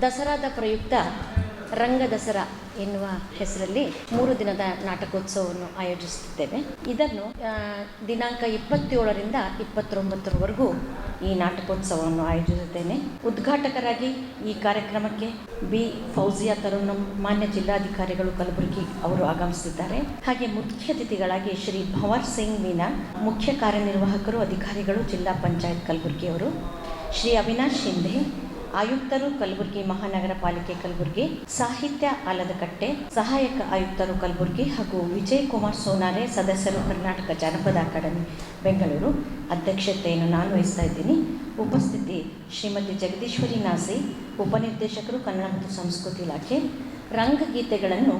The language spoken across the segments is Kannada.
ದಸರಾದ ಪ್ರಯುಕ್ತ ರಂಗ ದಸರಾ ಎನ್ನುವ ಹೆಸರಲ್ಲಿ ಮೂರು ದಿನದ ನಾಟಕೋತ್ಸವವನ್ನು ಆಯೋಜಿಸುತ್ತಿದ್ದೇವೆ. ಇದನ್ನು ದಿನಾಂಕ ಇಪ್ಪತ್ತೇಳರಿಂದ ಇಪ್ಪತ್ತೊಂಬತ್ತರವರೆಗೂ ಈ ನಾಟಕೋತ್ಸವವನ್ನು ಆಯೋಜಿಸುತ್ತೇನೆ. ಉದ್ಘಾಟಕರಾಗಿ ಈ ಕಾರ್ಯಕ್ರಮಕ್ಕೆ ಬಿ. ಫೌಜಿಯಾ ತರುಣಂ, ಮಾನ್ಯ ಜಿಲ್ಲಾಧಿಕಾರಿಗಳು ಕಲಬುರಗಿ ಅವರು ಆಗಮಿಸಿದ್ದಾರೆ. ಹಾಗೆ ಮುಖ್ಯ ಅತಿಥಿಗಳಾಗಿ ಶ್ರೀ ಭವರ್ ಸಿಂಗ್ ಮೀನಾ, ಮುಖ್ಯ ಕಾರ್ಯನಿರ್ವಾಹಕರು, ಅಧಿಕಾರಿಗಳು, ಜಿಲ್ಲಾ ಪಂಚಾಯತ್ ಕಲಬುರಗಿಯವರು, ಶ್ರೀ ಅವಿನಾಶ್ ಶಿಂಧೆ ಆಯುಕ್ತರು ಕಲಬುರಗಿ ಮಹಾನಗರ ಪಾಲಿಕೆ ಕಲಬುರಗಿ, ಸಾಹಿತ್ಯ ಆಲದಕಟ್ಟೆ, ಸಹಾಯಕ ಆಯುಕ್ತರು ಕಲಬುರಗಿ ಹಾಗೂ ವಿಜಯ್ ಕುಮಾರ್ ಸೋನಾರೆ ಸದಸ್ಯರು ಕರ್ನಾಟಕ ಜಾನಪದ ಅಕಾಡೆಮಿ, ಬೆಂಗಳೂರು. ಅಧ್ಯಕ್ಷತೆಯನ್ನು ನಾನು ವಹಿಸ್ತಾ ಇದ್ದೀನಿ. ಉಪಸ್ಥಿತಿ ಶ್ರೀಮತಿ ಜಗದೀಶ್ವರಿ ನಾಸಿ, ಉಪನಿರ್ದೇಶಕರು ಕನ್ನಡ ಮತ್ತು ಸಂಸ್ಕೃತಿ ಇಲಾಖೆ. ರಂಗಗೀತೆಗಳನ್ನು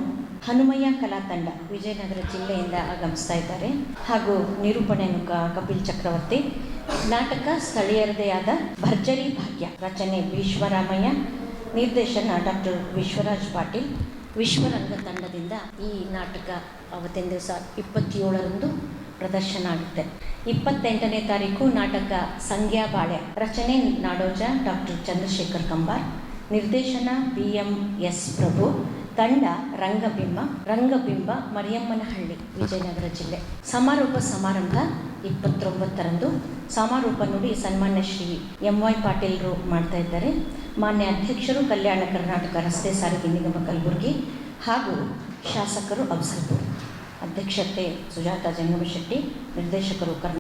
ಹನುಮಯ್ಯ ಕಲಾ ತಂಡ ವಿಜಯನಗರ ಜಿಲ್ಲೆಯಿಂದ ಆಗಮಿಸ್ತಾ ಇದ್ದಾರೆ. ಹಾಗೂ ನಿರೂಪಣೆಯನ್ನು ಕಪಿಲ್ ಚಕ್ರವರ್ತಿ ನಾಟಕ ಸ್ಥಳೀಯರದೇ ಆದ ಭರ್ಜರಿ ಭಾಗ್ಯ, ರಚನೆ ವಿಶ್ವರಾಮಯ್ಯ, ನಿರ್ದೇಶನ ಡಾಕ್ಟರ್ ವಿಶ್ವರಾಜ್ ಪಾಟೀಲ್. ವಿಶ್ವರಂಗ ತಂಡದಿಂದ ಈ ನಾಟಕ ಅವತ್ತಿನ ದಿವಸ ಇಪ್ಪತ್ತೇಳರಂದು ಪ್ರದರ್ಶನ ಆಗುತ್ತೆ. ಇಪ್ಪತ್ತೆಂಟನೇ ತಾರೀಕು ನಾಟಕ ಸಂಧ್ಯಾ ಬಾಳೆ ರಚನೆ ನಾಡೋಜ ಡಾಕ್ಟರ್ ಚಂದ್ರಶೇಖರ್ ಕಂಬಾರ್. ನಿರ್ದೇಶನ ಬಿ ಎಂ ಎಸ್ ಪ್ರಭು. ತಂಡ ರಂಗಬಿಂಬ ರಂಗಬಿಂಬ ಮರಿಯಮ್ಮನಹಳ್ಳಿ, ವಿಜಯನಗರ ಜಿಲ್ಲೆ. ಸಮಾರೋಪ ಸಮಾರಂಭ ಇಪ್ಪತ್ತೊಂಬತ್ತರಂದು. ಸಮಾರೋಪ ನುಡಿ ಸನ್ಮಾನ್ಯ ಶ್ರೀ ಎಂ ವೈ ಪಾಟೀಲ್ರು ಮಾಡ್ತಾ ಇದ್ದಾರೆ. ಮಾನ್ಯ ಅಧ್ಯಕ್ಷರು ಕಲ್ಯಾಣ ಕರ್ನಾಟಕ ರಸ್ತೆ ಸಾರಿಗೆ ನಿಗಮ ಕಲಬುರಗಿ ಹಾಗೂ ಶಾಸಕರು ಅಫ್ಸಲ್ಪುರ್ ಅಧ್ಯಕ್ಷತೆ ಸುಜಾತ ಜಂಗಮಶೆಟ್ಟಿ, ನಿರ್ದೇಶಕರು ಕರ್ನಾಟಕ